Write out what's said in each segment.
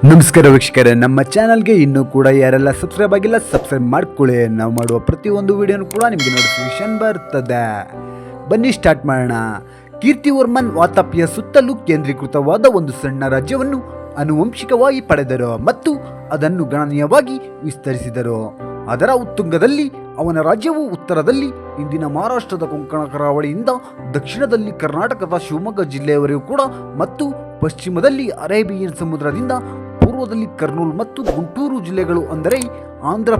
ನಮಸ್ಕಾರ ವೀಕ್ಷಕರೇ, ನಮ್ಮ ಚಾನಲ್ಗೆ ಇನ್ನೂ ಕೂಡ ಯಾರೆಲ್ಲ ಸಬ್ಸ್ಕ್ರೈಬ್ ಆಗಿಲ್ಲ, ಸಬ್ಸ್ಕ್ರೈಬ್ ಮಾಡ್ಕೊಳ್ಳಿ. ನಾವು ಮಾಡುವ ಪ್ರತಿಯೊಂದು ವಿಡಿಯೋನು ಕೂಡ ನಿಮಗೆ ನೋಟಿಫಿಕೇಶನ್ ಬರ್ತದೆ. ಬನ್ನಿ ಸ್ಟಾರ್ಟ್ ಮಾಡೋಣ. ಕೀರ್ತಿವರ್ಮನ್ ವಾತಾಪಿಯ ಸುತ್ತಲೂ ಕೇಂದ್ರೀಕೃತವಾದ ಒಂದು ಸಣ್ಣ ರಾಜ್ಯವನ್ನು ಅನುವಂಶಿಕವಾಗಿ ಪಡೆದರು ಮತ್ತು ಅದನ್ನು ಗಣನೀಯವಾಗಿ ವಿಸ್ತರಿಸಿದರು. ಅದರ ಉತ್ತುಂಗದಲ್ಲಿ, ಅವನ ರಾಜ್ಯವು ಉತ್ತರದಲ್ಲಿ, ಇಂದಿನ ಮಹಾರಾಷ್ಟ್ರದ ಕೊಂಕಣ ಕರಾವಳಿಯಿಂದ ದಕ್ಷಿಣದಲ್ಲಿ ಕರ್ನಾಟಕದ ಶಿವಮೊಗ್ಗ ಜಿಲ್ಲೆಯವರೆಗೂ ಕೂಡ ಮತ್ತು ಪಶ್ಚಿಮದಲ್ಲಿ ಅರೇಬಿಯನ್ ಸಮುದ್ರದಿಂದ ಪೂರ್ವದಲ್ಲಿ ಕರ್ನೂಲ್ ಮತ್ತು ಗುಂಟೂರು ಜಿಲ್ಲೆಗಳು ಅಂದರೆ ಆಂಧ್ರ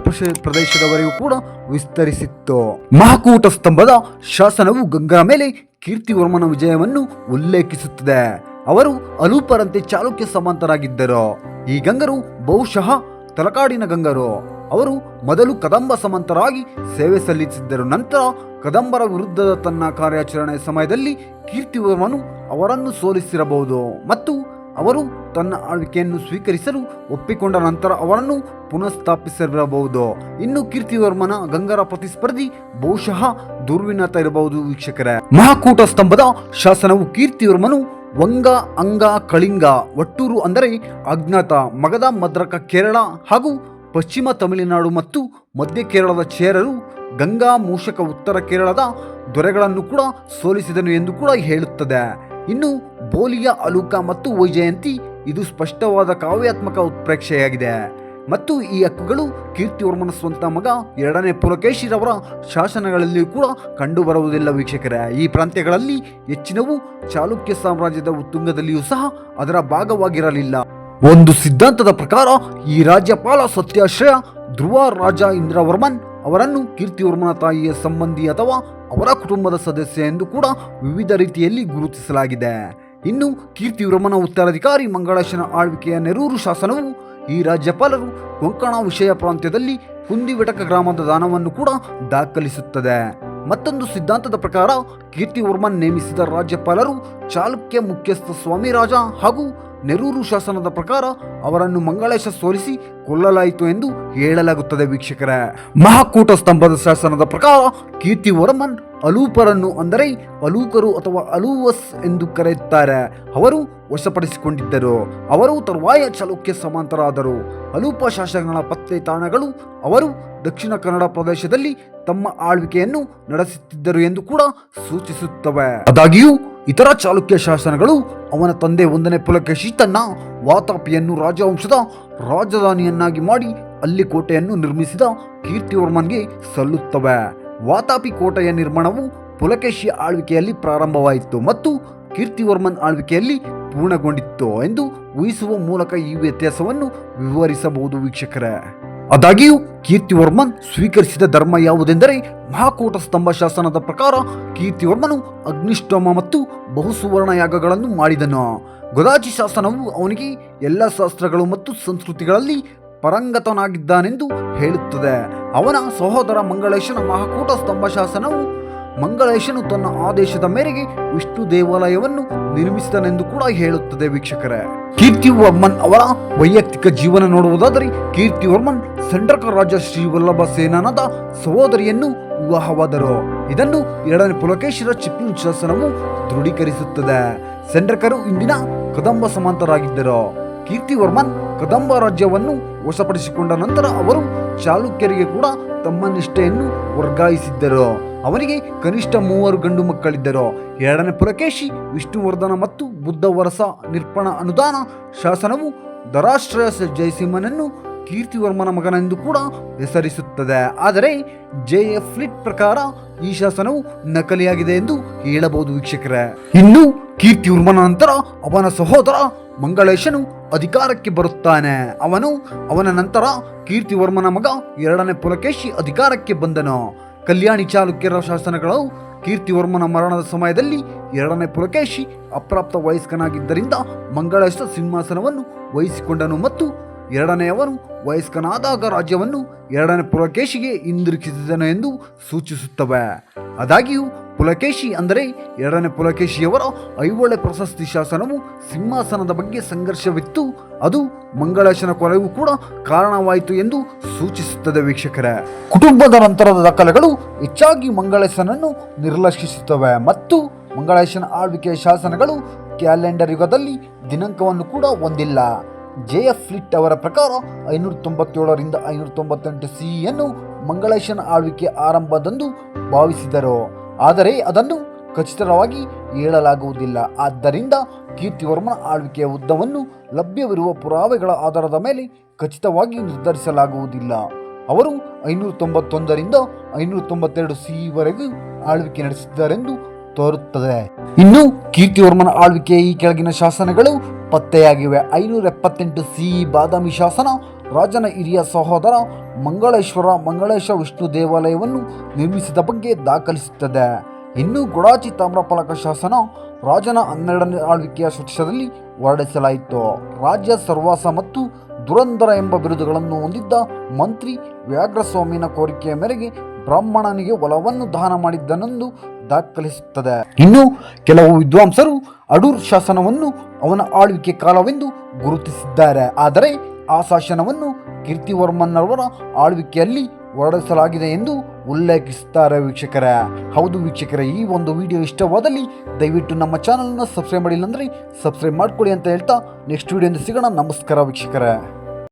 ಪ್ರದೇಶದವರೆಗೂ ಕೂಡ ವಿಸ್ತರಿಸಿತ್ತು. ಮಹಾಕೂಟ ಸ್ತಂಭದ ಶಾಸನವು ಗಂಗಾ ಮೇಲೆ ಕೀರ್ತಿವರ್ಮನ ವಿಜಯವನ್ನು ಉಲ್ಲೇಖಿಸುತ್ತದೆ. ಅವರು ಅಲೂಪರಂತೆ ಚಾಲುಕ್ಯ ಸಮಾಂತರಾಗಿದ್ದರು. ಈ ಗಂಗರು ಬಹುಶಃ ತಲಕಾಡಿನ ಗಂಗರು. ಅವರು ಮೊದಲು ಕದಂಬ ಸಮಂತರಾಗಿ ಸೇವೆ ಸಲ್ಲಿಸಿದ್ದರು. ನಂತರ ಕದಂಬರ ವಿರುದ್ಧದ ತನ್ನ ಕಾರ್ಯಾಚರಣೆ ಸಮಯದಲ್ಲಿ ಕೀರ್ತಿವರ್ಮನು ಅವರನ್ನು ಸೋಲಿಸಿರಬಹುದು ಮತ್ತು ಅವರು ತನ್ನ ಆಳ್ವಿಕೆಯನ್ನು ಸ್ವೀಕರಿಸಲು ಒಪ್ಪಿಕೊಂಡ ನಂತರ ಅವರನ್ನು ಪುನಃಸ್ಥಾಪಿಸಿರಬಹುದು ಇನ್ನು ಕೀರ್ತಿವರ್ಮನ ಗಂಗರ ಪ್ರತಿಸ್ಪರ್ಧಿ ಬಹುಶಃ ದುರ್ವಿನತ ಇರಬಹುದು ವೀಕ್ಷಕರೇ. ಮಹಾಕೂಟ ಸ್ತಂಭದ ಶಾಸನವು ಕೀರ್ತಿವರ್ಮನು ವಂಗ, ಅಂಗ, ಕಳಿಂಗ ಒಟ್ಟೂರು ಅಂದರೆ ಅಜ್ಞಾತ, ಮಗದ ಮದ್ರಕ, ಕೇರಳ ಹಾಗೂ ಪಶ್ಚಿಮ ತಮಿಳುನಾಡು ಮತ್ತು ಮಧ್ಯ ಕೇರಳದ ಚೇರರು ಗಂಗಾ ಮೂಷಕ ಉತ್ತರ ಕೇರಳದ ದೊರೆಗಳನ್ನು ಕೂಡ ಸೋಲಿಸಿದನು ಎಂದು ಕೂಡ ಹೇಳುತ್ತದೆ. ಇನ್ನು ಬೋಲಿಯ ಅಲುಕ ಮತ್ತು ವೈಜಯಂತಿ ಇದು ಸ್ಪಷ್ಟವಾದ ಕಾವ್ಯಾತ್ಮಕ ಉತ್ಪ್ರೇಕ್ಷೆಯಾಗಿದೆ. ಮತ್ತು ಈ ಹಕ್ಕುಗಳು ಕೀರ್ತಿವರ್ಮನ ಸ್ವಂತ ಮಗ ಎರಡನೇ ಪುಲಕೇಶಿರವರ ಶಾಸನಗಳಲ್ಲಿಯೂ ಕೂಡ ಕಂಡುಬರುವುದಿಲ್ಲ ವೀಕ್ಷಕರೇ. ಈ ಪ್ರಾಂತ್ಯಗಳಲ್ಲಿ ಹೆಚ್ಚಿನವು ಚಾಲುಕ್ಯ ಸಾಮ್ರಾಜ್ಯದ ಉತ್ತುಂಗದಲ್ಲಿಯೂ ಸಹ ಅದರ ಭಾಗವಾಗಿರಲಿಲ್ಲ. ಒಂದು ಸಿದ್ಧಾಂತದ ಪ್ರಕಾರ ಈ ರಾಜ್ಯಪಾಲ ಸತ್ಯಾಶ್ರಯ ಧ್ರುವ ರಾಜ ಇಂದ್ರವರ್ಮನ್ ಅವರನ್ನು ಕೀರ್ತಿವರ್ಮನ ತಾಯಿಯ ಸಂಬಂಧಿ ಅಥವಾ ಅವರ ಕುಟುಂಬದ ಸದಸ್ಯ ಎಂದು ಕೂಡ ವಿವಿಧ ರೀತಿಯಲ್ಲಿ ಗುರುತಿಸಲಾಗಿದೆ. ಇನ್ನು ಕೀರ್ತಿವರ್ಮನ ಉತ್ತರಾಧಿಕಾರಿ ಮಂಗಳೇಶನ ಆಳ್ವಿಕೆಯ ನೆರೂರು ಶಾಸನವು ಈ ರಾಜ್ಯಪಾಲರು ಕೊಂಕಣ ವಿಷಯ ಪ್ರಾಂತ್ಯದಲ್ಲಿ ಕುಂದಿವೆಟಕ ಗ್ರಾಮದ ದಾನವನ್ನು ಕೂಡ ದಾಖಲಿಸುತ್ತದೆ. ಮತ್ತೊಂದು ಸಿದ್ಧಾಂತದ ಪ್ರಕಾರ ಕೀರ್ತಿವರ್ಮನ್ ನೇಮಿಸಿದ ರಾಜ್ಯಪಾಲರು ಚಾಲುಕ್ಯ ಮುಖ್ಯಸ್ಥ ಸ್ವಾಮಿರಾಜ ಹಾಗೂ ನೆರೂರು ಶಾಸನದ ಪ್ರಕಾರ ಅವರನ್ನು ಮಂಗಳೇಶ ಸೋಲಿಸಿ ಕೊಲ್ಲಲಾಯಿತು ಎಂದು ಹೇಳಲಾಗುತ್ತದೆ ವೀಕ್ಷಕರೇ. ಮಹಾಕೂಟ ಸ್ತಂಭದ ಶಾಸನದ ಪ್ರಕಾರ ಕೀರ್ತಿವರ್ಮನ್ ಅಲೂಪರನ್ನು ಅಂದರೆ ಅಲೂಕರು ಅಥವಾ ಅಲೂವಸ್ ಎಂದು ಕರೆಯುತ್ತಾರೆ. ಅವರು ವಶಪಡಿಸಿಕೊಂಡಿದ್ದರು. ಅವರು ತರುವಾಯ ಚಾಲುಕ್ಯ ಸಮಾಂತರಾದರು. ಅಲೂಪ ಶಾಸನಗಳ ಪತ್ತೆ ತಾಣಗಳು ಅವರು ದಕ್ಷಿಣ ಕನ್ನಡ ಪ್ರದೇಶದಲ್ಲಿ ತಮ್ಮ ಆಳ್ವಿಕೆಯನ್ನು ನಡೆಸುತ್ತಿದ್ದರು ಎಂದು ಕೂಡ ಸೂಚಿಸುತ್ತವೆ. ಆದಾಗ್ಯೂ ಇತರ ಚಾಲುಕ್ಯ ಶಾಸನಗಳು ಅವನ ತಂದೆ ಒಂದನೇ ಪುಲಕೇಶಿ ತನ್ನ ವಾತಾಪಿಯನ್ನು ರಾಜವಂಶದ ರಾಜಧಾನಿಯನ್ನಾಗಿ ಮಾಡಿ ಅಲ್ಲಿ ಕೋಟೆಯನ್ನು ನಿರ್ಮಿಸಿದ ಕೀರ್ತಿವರ್ಮನ್ಗೆ ಸಲ್ಲುತ್ತವೆ. ವಾತಾಪಿ ಕೋಟೆಯ ನಿರ್ಮಾಣವು ಪುಲಕೇಶಿ ಆಳ್ವಿಕೆಯಲ್ಲಿ ಪ್ರಾರಂಭವಾಯಿತು ಮತ್ತು ಕೀರ್ತಿವರ್ಮನ್ ಆಳ್ವಿಕೆಯಲ್ಲಿ ಪೂರ್ಣಗೊಂಡಿತ್ತು ಎಂದು ಊಹಿಸುವ ಮೂಲಕ ಈ ವ್ಯತ್ಯಾಸವನ್ನು ವಿವರಿಸಬಹುದು ವೀಕ್ಷಕರೇ. ಆದಾಗ್ಯೂ ಕೀರ್ತಿವರ್ಮನ್ ಸ್ವೀಕರಿಸಿದ ಧರ್ಮ ಯಾವುದೆಂದರೆ ಮಹಾಕೂಟ ಸ್ತಂಭ ಶಾಸನದ ಪ್ರಕಾರ ಕೀರ್ತಿವರ್ಮನು ಅಗ್ನಿಷ್ಟೋಮ ಮತ್ತು ಬಹುಸುವರ್ಣ ಯಾಗಗಳನ್ನು ಮಾಡಿದನು. ಗೊದಾಚಿ ಶಾಸನವು ಅವನಿಗೆ ಎಲ್ಲ ಶಾಸ್ತ್ರಗಳು ಮತ್ತು ಸಂಸ್ಕೃತಿಗಳಲ್ಲಿ ಪರಂಗತನಾಗಿದ್ದಾನೆಂದು ಹೇಳುತ್ತದೆ. ಅವನ ಸಹೋದರ ಮಂಗಳೇಶನ ಮಹಾಕೂಟ ಸ್ತಂಭ ಶಾಸನವು ಮಂಗಳೇಶನು ತನ್ನ ಆದೇಶದ ಮೇರೆಗೆ ವಿಷ್ಣು ದೇವಾಲಯವನ್ನು ನಿರ್ಮಿಸಿದನೆಂದು ಕೂಡ ಹೇಳುತ್ತದೆ ವೀಕ್ಷಕರೇ. ಕೀರ್ತಿವರ್ಮನ್ ಅವರ ವೈಯಕ್ತಿಕ ಜೀವನ ನೋಡುವುದಾದರೆ ಕೀರ್ತಿವರ್ಮನ್ ಸಂಡ್ರಕ ರಾಜ ಶ್ರೀ ವಲ್ಲಭ ಸೇನಾನದ ಸಹೋದರಿಯನ್ನು ವಿವಾಹವಾದರು. ಇದನ್ನು ಎರಡನೇ ಪುಲಕೇಶಿರ ಚಿಪ್ಪಿನ ಶಾಸನವು ದೃಢೀಕರಿಸುತ್ತದೆ. ಸೆಂಡ್ರಕರು ಇಂದಿನ ಕದಂಬ ಸಮಾಂತರಾಗಿದ್ದರು. ಕೀರ್ತಿವರ್ಮನ್ ಕದಂಬ ರಾಜ್ಯವನ್ನು ವಶಪಡಿಸಿಕೊಂಡ ನಂತರ ಅವರು ಚಾಲುಕ್ಯರಿಗೆ ಕೂಡ ತಮ್ಮ ನಿಷ್ಠೆಯನ್ನು ವರ್ಗಾಯಿಸಿದ್ದರು. ಅವನಿಗೆ ಕನಿಷ್ಠ ಮೂವರು ಗಂಡು ಮಕ್ಕಳಿದ್ದರು. ಎರಡನೇ ಪುಲಕೇಶಿ ವಿಷ್ಣುವರ್ಧನ ಮತ್ತು ಬುದ್ಧವರಸ ನಿರ್ಪಣ ಅನುದಾನ ಶಾಸನವು ದರಾಶ್ರಯ ಜಯಸಿಂಹನನ್ನು ಕೀರ್ತಿವರ್ಮನ ಮಗನೆಂದು ಕೂಡ ಹೆಸರಿಸುತ್ತದೆ. ಆದರೆ ಜೆ ಎಫ್ ಫ್ಲಿಟ್ ಪ್ರಕಾರ ಈ ಶಾಸನವು ನಕಲಿಯಾಗಿದೆ ಎಂದು ಹೇಳಬಹುದು ವೀಕ್ಷಕರೇ. ಇನ್ನು ಕೀರ್ತಿವರ್ಮನ ನಂತರ ಅವನ ಸಹೋದರ ಮಂಗಳೇಶನು ಅಧಿಕಾರಕ್ಕೆ ಬರುತ್ತಾನೆ. ಅವನು ಅವನ ನಂತರ ಕೀರ್ತಿವರ್ಮನ ಮಗ ಎರಡನೇ ಪುಲಕೇಶಿ ಅಧಿಕಾರಕ್ಕೆ ಬಂದನು. ಕಲ್ಯಾಣಿ ಚಾಲುಕ್ಯರ ಶಾಸನಗಳು ಕೀರ್ತಿವರ್ಮನ ಮರಣದ ಸಮಯದಲ್ಲಿ ಎರಡನೇ ಪುಲಕೇಶಿ ಅಪ್ರಾಪ್ತ ವಯಸ್ಕನಾಗಿದ್ದರಿಂದ ಮಂಗಳೇಶ ಸಿಂಹಾಸನವನ್ನು ವಹಿಸಿಕೊಂಡನು ಮತ್ತು ಎರಡನೆಯವನು ವಯಸ್ಕನಾದಾಗ ರಾಜ್ಯವನ್ನು ಎರಡನೇ ಪುಲಕೇಶಿಗೆ ಹಿಂದಿರುಗಿಸಿದನು ಎಂದು ಸೂಚಿಸುತ್ತವೆ. ಆದಾಗ್ಯೂ, ಪುಲಕೇಶಿ ಅಂದರೆ ಎರಡನೇ ಪುಲಕೇಶಿಯವರ ಐಹೊಳೆ ಪ್ರಶಸ್ತಿ ಶಾಸನವು ಸಿಂಹಾಸನದ ಬಗ್ಗೆ ಸಂಘರ್ಷವಿತ್ತು. ಅದು ಮಂಗಳೇಶನ ಕೊಲೆಗೂ ಕೂಡ ಕಾರಣವಾಯಿತು ಎಂದು ಸೂಚಿಸುತ್ತದೆ ವೀಕ್ಷಕರೇ. ಕುಟುಂಬದ ನಂತರದ ದಾಖಲೆಗಳು ಹೆಚ್ಚಾಗಿ ಮಂಗಳೇಶನನ್ನು ನಿರ್ಲಕ್ಷಿಸುತ್ತವೆ ಮತ್ತು ಮಂಗಳೇಶನ ಆಳ್ವಿಕೆಯ ಶಾಸನಗಳು ಕ್ಯಾಲೆಂಡರ್ ಯುಗದಲ್ಲಿ ದಿನಾಂಕವನ್ನು ಕೂಡ ಹೊಂದಿಲ್ಲ. ಜೆ ಎಫ್ ಫ್ಲಿಟ್ ಅವರ ಪ್ರಕಾರ ಐನೂರ ತೊಂಬತ್ತೇಳರಿಂದ ಐನೂರ ತೊಂಬತ್ತೆಂಟು ಸಿಯನ್ನು ಮಂಗಳೇಶನ ಆಳ್ವಿಕೆ ಆರಂಭದಂದು ಭಾವಿಸಿದರು. ಆದರೆ ಅದನ್ನು ಖಚಿತವಾಗಿ ಹೇಳಲಾಗುವುದಿಲ್ಲ. ಆದ್ದರಿಂದ ಕೀರ್ತಿವರ್ಮನ ಆಳ್ವಿಕೆಯ ಉದ್ದವನ್ನು ಲಭ್ಯವಿರುವ ಪುರಾವೆಗಳ ಆಧಾರದ ಮೇಲೆ ಖಚಿತವಾಗಿ ನಿರ್ಧರಿಸಲಾಗುವುದಿಲ್ಲ. ಅವರು ಐನೂರ ತೊಂಬತ್ತೊಂದರಿಂದ ಐನೂರ ತೊಂಬತ್ತೆರಡು ಸಿವರೆಗೂ ಆಳ್ವಿಕೆ ನಡೆಸಿದ್ದಾರೆಂದು ತೋರುತ್ತದೆ. ಇನ್ನು ಕೀರ್ತಿವರ್ಮನ ಆಳ್ವಿಕೆಯ ಈ ಕೆಳಗಿನ ಶಾಸನಗಳು ಪತ್ತೆಯಾಗಿವೆ. ಐನೂರ ಎಪ್ಪತ್ತೆಂಟು ಸಿ. ಬಾದಾಮಿ ಶಾಸನ, ರಾಜನ ಹಿರಿಯ ಸಹೋದರ ಮಂಗಳೇಶ್ವರ, ಮಂಗಳೇಶ ವಿಷ್ಣು ದೇವಾಲಯವನ್ನು ನಿರ್ಮಿಸಿದ ಬಗ್ಗೆ ದಾಖಲಿಸುತ್ತದೆ. ಇನ್ನು ಗುಡಾಚಿ ತಾಮ್ರಫಲಕ ಶಾಸನ, ರಾಜನ ಹನ್ನೆರಡನೇ ಆಳ್ವಿಕೆಯ ವರ್ಷದಲ್ಲಿ ಹೊರಡಿಸಲಾಯಿತು. ರಾಜ್ಯ ಸರ್ವಾಸ ಮತ್ತು ದುರಂಧರ ಎಂಬ ಬಿರುದುಗಳನ್ನು ಹೊಂದಿದ್ದ ಮಂತ್ರಿ ವ್ಯಾಘ್ರಸ್ವಾಮಿನ ಕೋರಿಕೆಯ ಮೇರೆಗೆ ಬ್ರಾಹ್ಮಣನಿಗೆ ಒಲವನ್ನು ದಾನ ಮಾಡಿದ್ದನೆಂದು ದಾಖಲಿಸುತ್ತದೆ. ಇನ್ನು ಕೆಲವು ವಿದ್ವಾಂಸರು ಅಡೂರ್ ಶಾಸನವನ್ನು ಅವನ ಆಳ್ವಿಕೆ ಕಾಲವೆಂದು ಗುರುತಿಸಿದ್ದಾರೆ. ಆದರೆ ಆ ಶಾಸನವನ್ನು ಕೀರ್ತಿವರ್ಮನ್ನವರ ಆಳ್ವಿಕೆಯಲ್ಲಿ ಹೊರಡಿಸಲಾಗಿದೆ ಎಂದು ಉಲ್ಲೇಖಿಸುತ್ತಾರೆ ವೀಕ್ಷಕರೇ. ಹೌದು ವೀಕ್ಷಕರೇ, ಈ ಒಂದು ವಿಡಿಯೋ ಇಷ್ಟವಾದಲ್ಲಿ ದಯವಿಟ್ಟು ನಮ್ಮ ಚಾನಲ್ನ ಸಬ್ಸ್ಕ್ರೈಬ್ ಮಾಡಿಲ್ಲ ಅಂದರೆ ಸಬ್ಸ್ಕ್ರೈಬ್ ಮಾಡ್ಕೊಳ್ಳಿ ಅಂತ ಹೇಳ್ತಾ ನೆಕ್ಸ್ಟ್ ವಿಡಿಯೋದಿಂದ ಸಿಗೋಣ. ನಮಸ್ಕಾರ ವೀಕ್ಷಕರೇ.